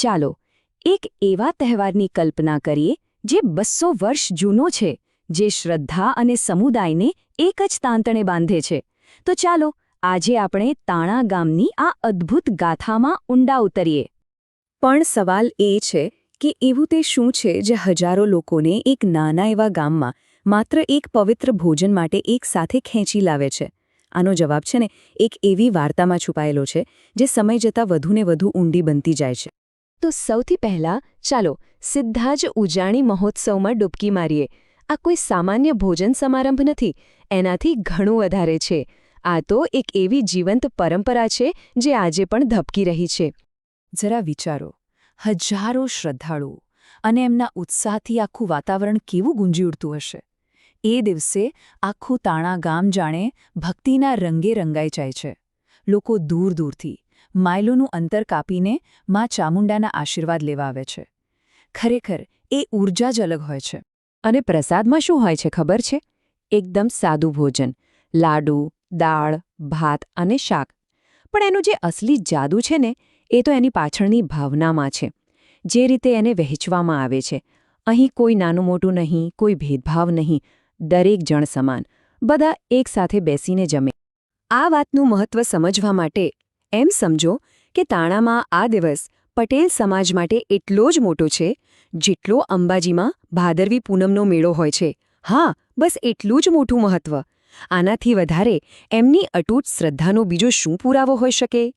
ચાલો, એક એવા તહેવારની કલ્પના કરીએ જે બસો વર્ષ જૂનો છે, જે શ્રદ્ધા અને સમુદાયને એક જ તાંતણે બાંધે છે. તો ચાલો, આજે આપણે તાણા ગામની આ અદ્ભુત ગાથામાં ઊંડા ઉતરીએ. પણ સવાલ એ છે કે એવું તે શું છે જે હજારો લોકોને એક નાના એવા ગામમાં માત્ર એક પવિત્ર ભોજન માટે એક સાથે ખેંચી લાવે છે? આનો જવાબ છે ને, એક એવી વાર્તામાં છુપાયેલો છે, જે સમય જતાં વધુને વધુ ઊંડી બનતી જાય છે. તો સૌથી પહેલાં ચાલો સીધા જ ઉજાણી મહોત્સવમાં ડૂબકી મારીએ. આ કોઈ સામાન્ય ભોજન સમારંભ નથી, એનાથી ઘણું વધારે છે. આ તો એક એવી જીવંત પરંપરા છે જે આજે પણ ધબકી રહી છે. જરા વિચારો, હજારો શ્રદ્ધાળુઓ અને એમના ઉત્સાહથી આખું વાતાવરણ કેવું ગુંજી ઉડતું હશે? એ દિવસે આખું તાણા ગામ જાણે ભક્તિના રંગે રંગાઈ જાય છે. લોકો દૂર દૂરથી માઇલોનું અંતર કાપીને મા ચામુંડાના આશીર્વાદ લેવા આવે છે. ખરેખર, એ ઊર્જા જ અલગ હોય છે. અને પ્રસાદમાં શું હોય છે ખબર છે? એકદમ સાદું ભોજન, લાડુ, દાળ, ભાત અને શાક. પણ એનું જે અસલી જાદુ છે ને, એ તો એની પાછળની ભાવનામાં છે. જે રીતે એને વહેંચવામાં આવે છે. અહીં કોઈ નાનું મોટું નહીં, કોઈ ભેદભાવ નહીં, દરેક જણ સમાન. બધા એકસાથે બેસીને જમે. આ વાતનું મહત્વ સમજવા માટે એમ સમજો કે તાણામાં આ દિવસ પટેલ સમાજ માટે એટલો જ મોટો છે, જેટલો અંબાજીમાં ભાદરવી પૂનમનો મેળો હોય છે. હા, બસ એટલું જ મોટું મહત્વ. આનાથી વધારે એમની અટૂટ શ્રદ્ધાનો બીજો શું પુરાવો હોઈ શકે?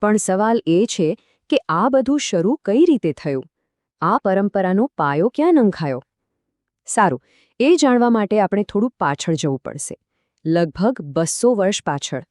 પણ સવાલ એ છે કે આ બધું શરૂ કઈ રીતે થયું? આ પરંપરાનો પાયો ક્યાં નંખાયો? સારું, એ જાણવા માટે આપણે થોડું પાછળ જવું પડશે. લગભગ બસો વર્ષ પાછળ.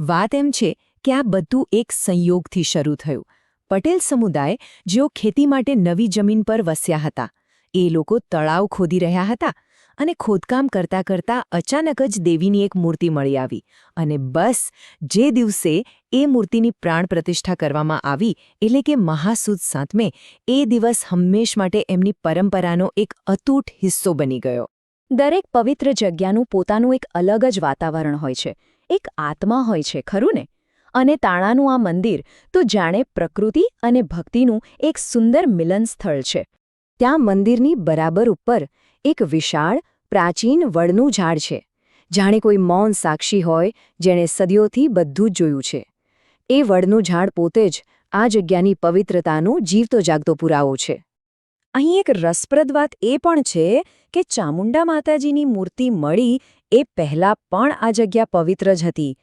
વાત એમ છે કે આ બધું એક સંયોગથી શરૂ થયું. પટેલ સમુદાય જેઓ ખેતી માટે નવી જમીન પર વસ્યા હતા. એ લોકો તળાવ ખોદી રહ્યા હતા અને ખોદકામ કરતા કરતા અચાનક જ દેવીની એક મૂર્તિ મળી આવી અને બસ, જે દિવસે એ મૂર્તિની પ્રાણ પ્રતિષ્ઠા કરવામાં આવી, એટલે કે મહાસુદ સાતમે, એ દિવસ હંમેશ માટે એમની પરંપરાનો એક અતૂટ હિસ્સો બની ગયો. દરેક પવિત્ર જગ્યાનું પોતાનું એક અલગ જ વાતાવરણ હોય છે. એક આત્મા હોય છે, ખરું ને? અને તાણાનું આ મંદિર તો જાણે પ્રકૃતિ અને ભક્તિનું એક સુંદર મિલન સ્થળ છે. ત્યાં મંદિરની બરાબર ઉપર એક વિશાળ, પ્રાચીન વડનું ઝાડ છે. જાણે કોઈ મૌન સાક્ષી હોય જેણે સદીઓથી બધું જ જોયું છે. એ વડનું ઝાડ પોતે જ આ જગ્યાની પવિત્રતાનો જીવતો જાગતો પુરાવો છે. અહીં એક રસપ્રદ વાત એ પણ છે કે ચામુંડા માતાજીની મૂર્તિ મળી એ પહેલાં પણ આ જગ્યા પવિત્ર જ હતી.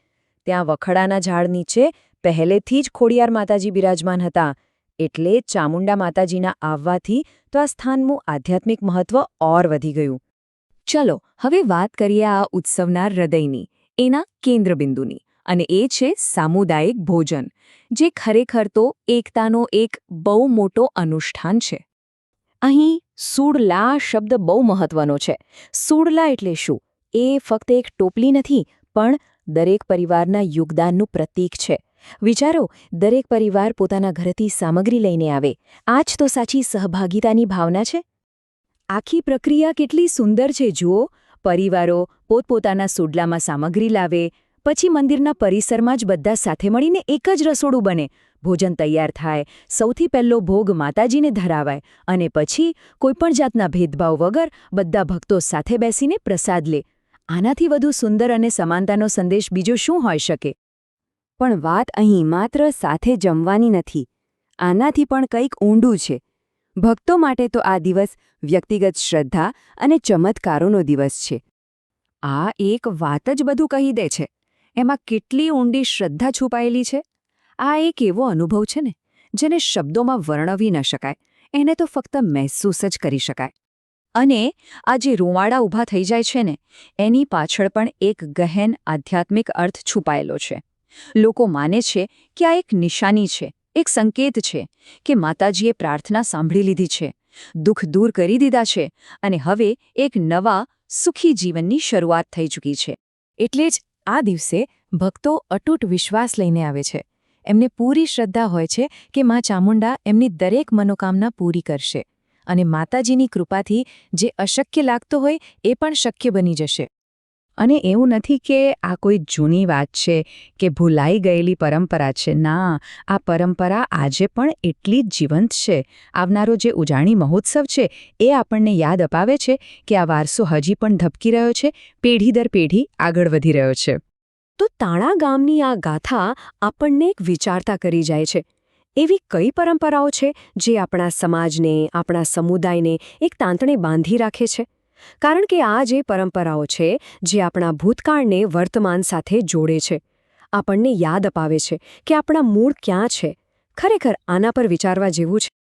ત્યાં વખડાના ઝાડ નીચે પહેલેથી જ ખોડિયાર માતાજી બિરાજમાન હતા. એટલે ચામુંડા માતાજીના આવવાથી તો આ સ્થાનનું આધ્યાત્મિક મહત્વ ઓર વધી ગયું. ચલો, હવે વાત કરીએ આ ઉત્સવના હૃદયની, એના કેન્દ્રબિંદુની, અને એ છે સામુદાયિક ભોજન, જે ખરેખર તો એકતાનો એક બહુ મોટો અનુષ્ઠાન છે. અહીં સુડલા શબ્દ બહુ મહત્વનો છે. સુડલા એટલે શું? એ ફક્ત એક ટોપલી નથી, પણ દરેક પરિવારના યોગદાનનું પ્રતીક છે. વિચારો, દરેક પરિવાર પોતાના ઘરેથી સામગ્રી લઈને આવે. આ જ તો સાચી સહભાગિતાની ભાવના છે? આખી પ્રક્રિયા કેટલી સુંદર છે જુઓ. પરિવારો પોતપોતાના સોડલામાં સામગ્રી લાવે, પછી મંદિરના પરિસરમાં જ બધા સાથે મળીને એક જ રસોડું બને. ભોજન તૈયાર થાય, સૌથી પહેલો ભોગ માતાજીને ધરાવાય, અને પછી કોઈપણ જાતના ભેદભાવ વગર બધા ભક્તો સાથે બેસીને પ્રસાદ લે. આનાથી વધુ સુંદર અને સમાનતાનો સંદેશ બીજો શું હોઈ શકે? પણ વાત અહીં માત્ર સાથે જમવાની નથી. આનાથી પણ કંઈક ઊંડું છે. ભક્તો માટે તો આ દિવસ વ્યક્તિગત શ્રદ્ધા અને ચમત્કારોનો દિવસ છે. આ એક વાત જ બધું કહી દે છે. એમાં કેટલી ઊંડી શ્રદ્ધા છુપાયેલી છે? આ એક એવો અનુભવ છે ને, જેને શબ્દોમાં વર્ણવી ન શકાય. એને તો ફક્ત મહેસૂસ જ કરી શકાય. અને આ જે રૂવાડા ઊભા થઈ જાય છે ને, એની પાછળ પણ એક ગહેન આધ્યાત્મિક અર્થ છુપાયેલો છે. લોકો માને છે કે આ એક નિશાની છે, એક સંકેત છે કે માતાજીએ પ્રાર્થના સાંભળી લીધી છે, દુઃખ દૂર કરી દીધા છે અને હવે એક નવા સુખી જીવનની શરૂઆત થઈ ચૂકી છે. એટલે જ આ દિવસે ભક્તો અટૂટ વિશ્વાસ લઈને આવે છે. એમને પૂરી શ્રદ્ધા હોય છે કે મા ચામુંડા એમની દરેક મનોકામના પૂરી કરશે. અને માતાજીની કૃપાથી જે અશક્ય લાગતો હોય એ પણ શક્ય બની જશે. અને એવું નથી કે આ કોઈ જૂની વાત છે કે ભૂલાઈ ગયેલી પરંપરા છે. ના, આ પરંપરા આજે પણ એટલી જ જીવંત છે. આવનારો જે ઉજાણી મહોત્સવ છે એ આપણને યાદ અપાવે છે કે આ વારસો હજી પણ ધબકી રહ્યો છે, પેઢી દર પેઢી આગળ વધી રહ્યો છે. તો તાણા ગામની આ ગાથા આપણને એક વિચારતા કરી જાય છે. એવી કઈ પરંપરાઓ છે જે આપણા સમાજને, આપણા સમુદાયને એક તાંતણે બાંધી રાખે છે? કારણ કે આ જે પરંપરાઓ છે જે આપણા ભૂતકાળને વર્તમાન સાથે જોડે છે, આપણને યાદ અપાવે છે કે આપણા મૂળ ક્યાં છે, ખરેખર આના પર વિચારવા જેવું છે?